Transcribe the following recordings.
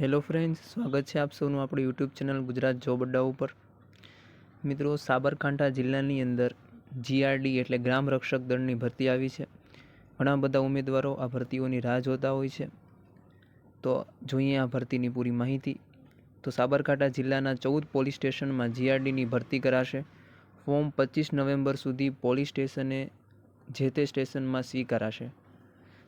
Hello friends, સ્વાગત છે આપ સૌનું આપણી YouTube channel Gujarat job Adda ઉપર. મિત્રો, સાબરકાંઠા જિલ્લાની અંદર જીઆરડી એટલે ગ્રામ રક્ષક દળની ભરતી આવી છે. ઘણા બધા ઉમેદવારો આ ભરતીઓની રાહ જોતા હોય છે. તો જોઈએ આ ભરતીની પૂરી માહિતી. તો સાબરકાંઠા જિલ્લાના ચૌદ પોલીસ સ્ટેશનમાં જીઆરડીની ભરતી કરાશે. ફોર્મ પચીસ નવેમ્બર સુધી પોલીસ સ્ટેશને જે તે સ્ટેશનમાં સ્વીકારાશે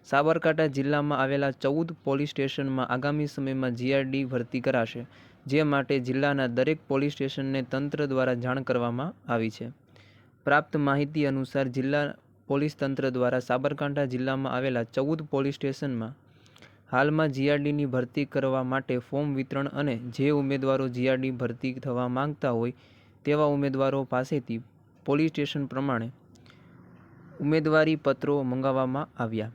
સાબરકાંઠા જિલ્લામાં આવેલા ચૌદ પોલીસ સ્ટેશનમાં આગામી સમયમાં જીઆરડી ભરતી કરાશે, જે માટે જિલ્લાના દરેક પોલીસ સ્ટેશનને તંત્ર દ્વારા જાણ કરવામાં આવી છે. પ્રાપ્ત માહિતી અનુસાર જિલ્લા પોલીસ તંત્ર દ્વારા સાબરકાંઠા જિલ્લામાં આવેલા ચૌદ પોલીસ સ્ટેશનમાં હાલમાં જીઆરડીની ભરતી કરવા માટે ફોર્મ વિતરણ અને જે ઉમેદવારો જીઆરડી ભરતી થવા માંગતા હોય તેવા ઉમેદવારો પાસેથી પોલીસ સ્ટેશન પ્રમાણે ઉમેદવારી પત્રો મંગાવવામાં આવ્યા.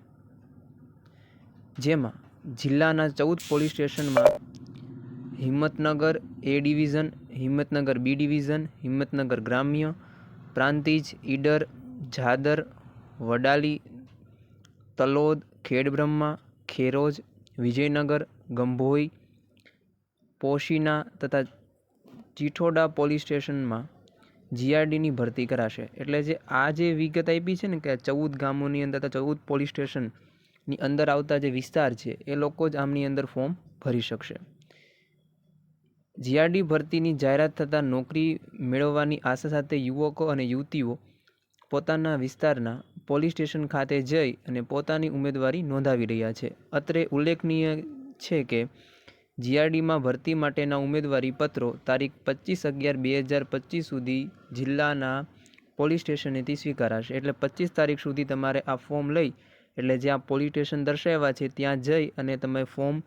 જેમાં જિલ્લાના ચૌદ પોલીસ સ્ટેશનમાં Himmatnagar A division, Himmatnagar B division, Himmatnagar ગ્રામ્ય, પ્રાંતિજ, ઈડર, જાદર, વડાલી, તલોદ, ખેડબ્રહ્મા, ખેરોજ, વિજયનગર, ગંભોઈ, પોશીના તથા ચિઠોડા પોલીસ સ્ટેશનમાં જીઆરડીની ભરતી કરાશે. એટલે જે આ જે વિગત આપી છે ને કે ચૌદ ગામોની અંદર ચૌદ પોલીસ સ્ટેશનની અંદર આવતા જે વિસ્તાર છે, એ લોકો જ આમની અંદર ફોર્મ ભરી શકશે. જીઆરડી ભરતીની જાહેરાત થતાં નોકરી મેળવવાની આશા સાથે યુવકો અને યુવતીઓ પોતાના વિસ્તારના પોલીસ સ્ટેશન ખાતે જઈ અને પોતાની ઉમેદવારી નોંધાવી રહ્યા છે. અત્રે ઉલ્લેખનીય છે કે જીઆરડીમાં ભરતી માટેના ઉમેદવારી પત્રો તારીખ પચીસ અગિયાર બે હજાર પચીસ સુધી જિલ્લાના પોલીસ સ્ટેશનેથી સ્વીકારાશે. એટલે પચીસ તારીખ સુધી તમારે આ ફોર્મ લઈ એટલે જ્યાં પોલીસ સ્ટેશન દર્શાવ્યા છે, ત્યાં જઈ અને તમે ફોર્મ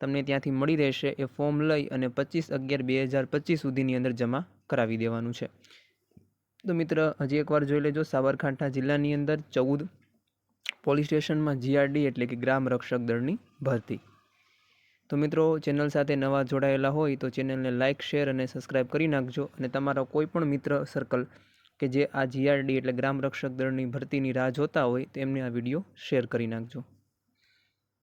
તમને ત્યાંથી મળી રહેશે. એ ફોર્મ લઈ અને પચીસ અગિયાર બે હજાર પચીસ સુધીની અંદર જમા કરાવી દેવાનું છે. તો મિત્ર, હજી એકવાર જોઈ લેજો, સાબરકાંઠા જિલ્લાની અંદર ચૌદ પોલીસ સ્ટેશનમાં જીઆરડી એટલે કે ગ્રામ રક્ષક દળની ભરતી. તો મિત્રો ચેનલ સાથે નવા જોડાયેલા હોય તો ચેનલને લાઇક શેર અને સબસ્ક્રાઈબ કરી નાખજો અને તમારા કોઈ પણ મિત્ર સર્કલ કે જે આ જીઆરડી એટલે ગ્રામ રક્ષક દળની ભરતીની રાહ જોતા હોય તેમને આ વીડિયો શેર કરી નાખજો.